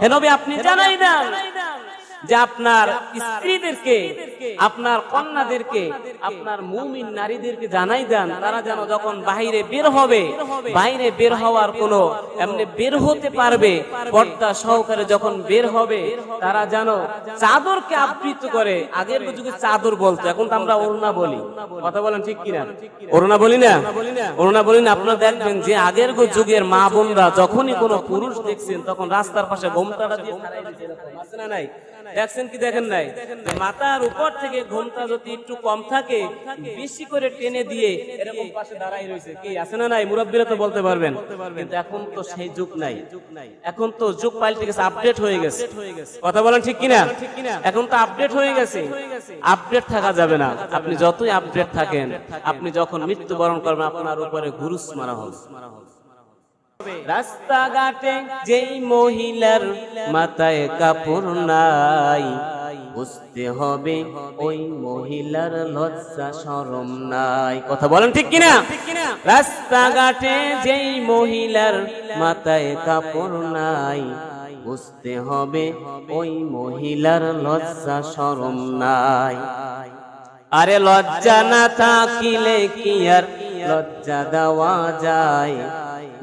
হে নবী আপনি জানাই দেন। যে আপনার স্ত্রীদেরকে, আপনার কন্যাদেরকে, আপনার মুমিন নারীদেরকে জানাই দেন, তারা যেন যখন বাইরে বের হবে বাইরে বের হওয়ার কোন এমনি বের হতে পারবে, পর্দা সহকারে যখন বের হবে, তারা যেন চাদরকে আবৃত করে, আগের যুগে চাদর বলতো, এখন তো আমরা ওড়না বলি। কথা বলেন ঠিক কিনা? ওড়না বলি না? ওড়না বলি না, আপনারা দেখবেন যে আগের যুগের মা বোনরা যখনই কোনো পুরুষ দেখছেন, তখন রাস্তার পাশে ঘোমটাটা দিয়ে নাই? দেখছেন কি দেখেন নাই? মাথার উপর থেকে ঘোমটা যদি একটু কম থাকে, বেশি করে টেনে দিয়ে এরকম পাশে দাঁড়াই রয়েছে। কি, আছে না নাই? মুরব্বীরা তো বলতে পারবেন। কিন্তু এখন তো সেই যুগ নাই। এখন তো যুগ পাল্টে গেছে, আপডেট হয়ে গেছে। কথা বলেন ঠিক কিনা? এখন তো আপডেট হয়ে গেছে। আপডেট থাকা যাবে না। আপনি যতই আপডেট থাকেন, আপনি যখন মৃত্যুবরণ করবেন, আপনার উপরে ঘুরুস মারা হবে। রাস্তাঘাটে যেই মহিলার মাথায় কাপড় নাই, বুঝতে হবে ওই মহিলার লজ্জা, শরম নাই। কথা বলেন ঠিক কিনা? রাস্তাঘাটে যেই মহিলার মাথায় কাপড় নাই, বুঝতে হবে ওই মহিলার লজ্জা, শরম নাই। আরে লজ্জা না থাকিলে কি আর লজ্জা দেওয়া যায়?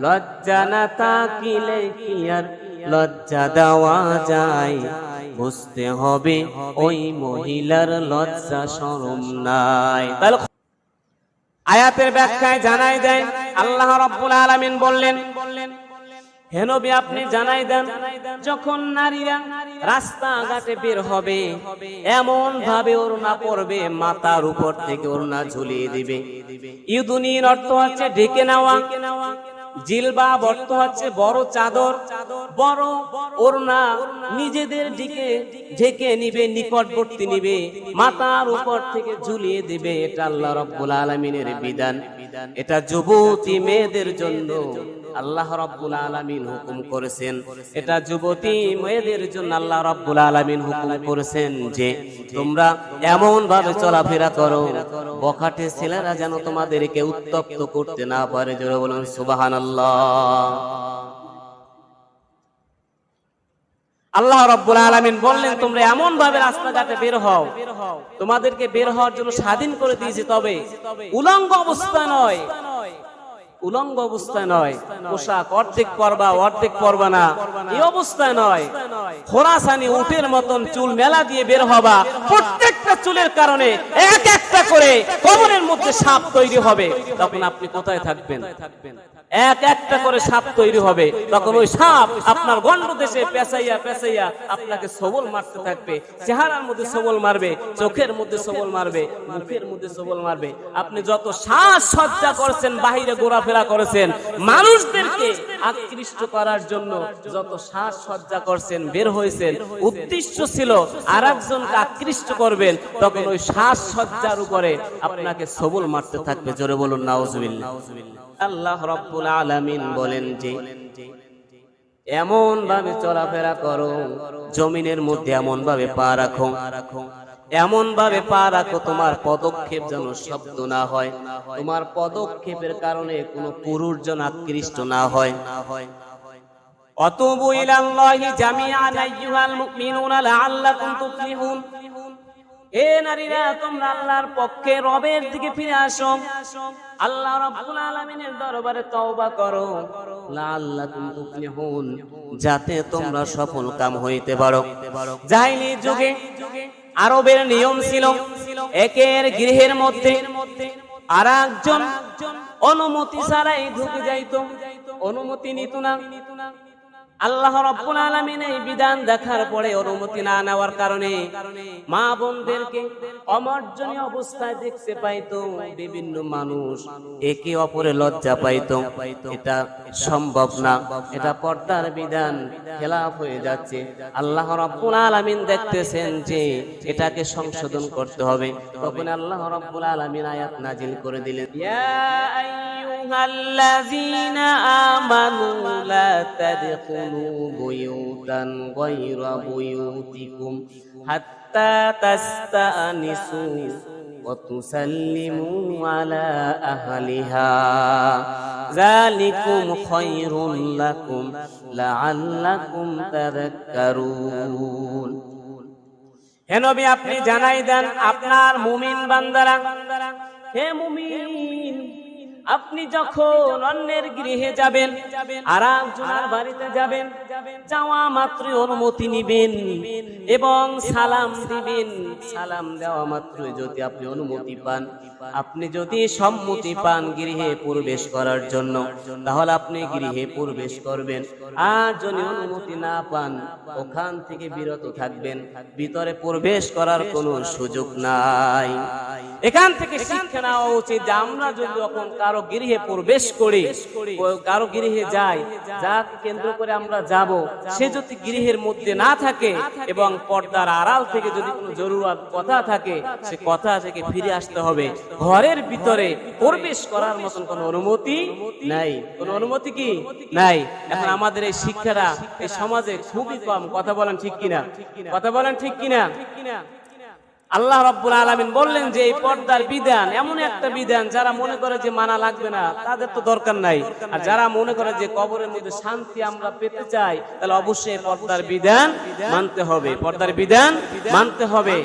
লজ্জা না থাকিলে কি আর লজ্জা দেওয়া যায়? বুঝতে হবে ওই মহিলার লজ্জা শরম নাই। আয়াতের ব্যাখ্যায় জানাই দেয় আল্লাহ রাব্বুল আলামিন বললেন হেনবি আপনি জানাই দেন, যখন নারীরা রাস্তাঘাটে বের হবে এমন ভাবে ওড়না পড়বে মাথার উপর থেকে ওড়না ঝুলিয়ে দিবে। ইউদুনির অর্থ হচ্ছে ঢেকে নেওয়া। জিলবা অর্থ হচ্ছে বড় চাদর, বড় ওড়না, নিজেদের দিকে ঢেকে নিবে, নিকটবর্তী নিবে মাথার উপর থেকে ঝুলিয়ে দিবে, এটা আল্লাহ রব্বুল আলমিনের বিধান। এটা যুবতী মেয়েদের জন্য আল্লাহ রব্বুল আলামিন হুকুম করেছেন। এটা যুবতী মেয়েদের জন্য আল্লাহ রব্বুল আলামিন হুকুম করেছেন যে, তোমরা এমন ভাবে চলাফেরা করো, বখাটে ছেলেরা যেন তোমাদেরকে উত্তপ্ত করতে না পারে। জোরে বলুন, সুবহানাল্লাহ। আল্লাহ। রব্বুল আলামিন বললেন, তোমরা এমন ভাবে রাস্তাঘাটে বের হও। তোমাদেরকে বের হওয়ার জন্য স্বাধীন করে দিয়েছি, তবে উলঙ্গ অবস্থা নয়। উলঙ্গ অবস্থায় নয়। পোশাক অর্ধেক পরবা অর্ধেক পরবা না। এই অবস্থায় নয়। খোরাসানি উটের মতন চুল মেলা দিয়ে বের হবা। প্রত্যেকটা চুলের কারণে এক একটা করে কবরের মধ্যে সাপ তৈরি হবে। তখন আপনি কোথায় থাকবেন? এক একটা করে সাপ তৈরি হবে। তখন ওই সাপ আপনার গন্ড দেশে পেঁচাইয়া পেঁচাইয়া আপনাকে সবল মারতে থাকবে। চেহারার মধ্যে সবল মারবে, চোখের মধ্যে সবল মারবে, মুখের মধ্যে সবল মারবে। আপনি যত শ্বাস সজ্জা করছেন, বাহিরে ঘোরাফেরা করেছেন, মানুষদেরকে আকৃষ্ট করার জন্য যত শ্বাস সজ্জা করছেন, বের হয়েছেন, উদ্দেশ্য ছিল আর একজনকে আকৃষ্ট করবেন, তখন ওই শ্বাস সজ্জার উপরে আপনাকে সবল মারতে থাকবে। জোরে বলুন, নাউজুবিল্লাহ। আল্লাহ রব্বুল আলামিন বলেন যে এমন ভাবে চলাফেরা করো, জমিনের মধ্যে এমন ভাবে পা রাখো। এমন ভাবে পা রাখো, তোমার পদক্ষেপ যেন শব্দ না হয়। তোমার পদক্ষেপের কারণে কোনো পুরুষ যেন আকৃষ্ট না হয়। অতুবু ইলাল্লাহি জামিআন আইয়ুহাল মুমিনুনা লাআল্লাকুম তুফলিহুন। হে নারীরা, তোমরা আল্লাহর পক্ষে রবের দিকে ফিরে আসো। আল্লাহ রাব্বুল আলামিনের দরবারে তওবা করো। লাআল্লাকুম তুফলিহুন, যাতে তোমরা সফল কাম হইতে পারো। জাহিলি যুগে আরবের নিয়ম ছিল, একের গৃহের মধ্যে আর একজন অনুমতি ছাড়াই ঢুকে যাইত। অনুমতি নিত না। আল্লাহ রাব্বুল আলামিন এই বিধান দেখার পরে অনুমতি না নেওয়ার কারণে মা বোনদেরকে অমার্জনীয় অবস্থায় দেখতে পাইতো, বিভিন্ন মানুষ একে অপরে লজ্জা পাইতো। এটা সম্ভব না। এটা পর্দার বিধান খেলাফ হয়ে যাচ্ছে। আল্লাহ রাব্বুল আলামিন দেখতেছেন যে এটাকে সংশোধন করতে হবে। তখন আল্লাহ রাব্বুল আলামিন আয়াত নাজিল করে দিলেন। আইয়ুহাল্লাযীনা আমানু লা তাদখুলু بيوتا غير بيوتكم حتى تستأنسوا وتسلموا على أهلها যালিকুম খায়রুল লাকুম লাআল্লাকুম তাযাক্কারুন হে নবী আপনি জানাই দেন আপনার মুমিন বান্দারা হে মুমিন আপনি যখন অন্যের গৃহে যাবেন আর একজনের বাড়িতে যাবেন, যাওয়া মাত্রই অনুমতি নিবেন এবং সালাম দিবেন। সালাম দেওয়া মাত্রই যদি আপনি অনুমতি পান। আপনি যদি সম্মতি পান গৃহে প্রবেশ করার জন্য, তাহলে আপনি গৃহে প্রবেশ করবেন। আর যদি অনুমতি না পান, ওখান থেকে বিরত থাকবেন। ভিতরে প্রবেশ করার কোনো সুযোগ নাই। এখান থেকে শিক্ষা নেওয়া উচিত যে আমরা যদি যখন কারও গৃহে প্রবেশ করি কারও গৃহে যাই, যাকে কেন্দ্র করে আমরা যাব। সে যদি গৃহের মধ্যে না থাকে এবং পর্দার আড়াল থেকে যদি কোনো জরুরত কথা থাকে, সে কথা থেকে ফিরে আসতে হবে। ঘরের ভিতরে প্রবেশ করার মতন কোনো অনুমতি নাই। কোনো অনুমতি কি নাই? এখন আমাদের এই শিক্ষাটা এই সমাজে খুবই কম। কথা বলেন ঠিক কিনা? কথা বলেন ঠিক কিনা? আল্লাহ রব্বুল আলমিন বললেন যে এই পর্দার বিধান, এমন একটা বিধান যারা মনে করে যে মানা লাগবে না, তাদের তো দরকার নাই। আর যারা মনে করে যে কবরের মধ্যে শান্তি আমরা পেতে চাই, তাহলে অবশ্যই পর্দার বিধান মানতে হবে। পর্দার বিধান মানতে হবে।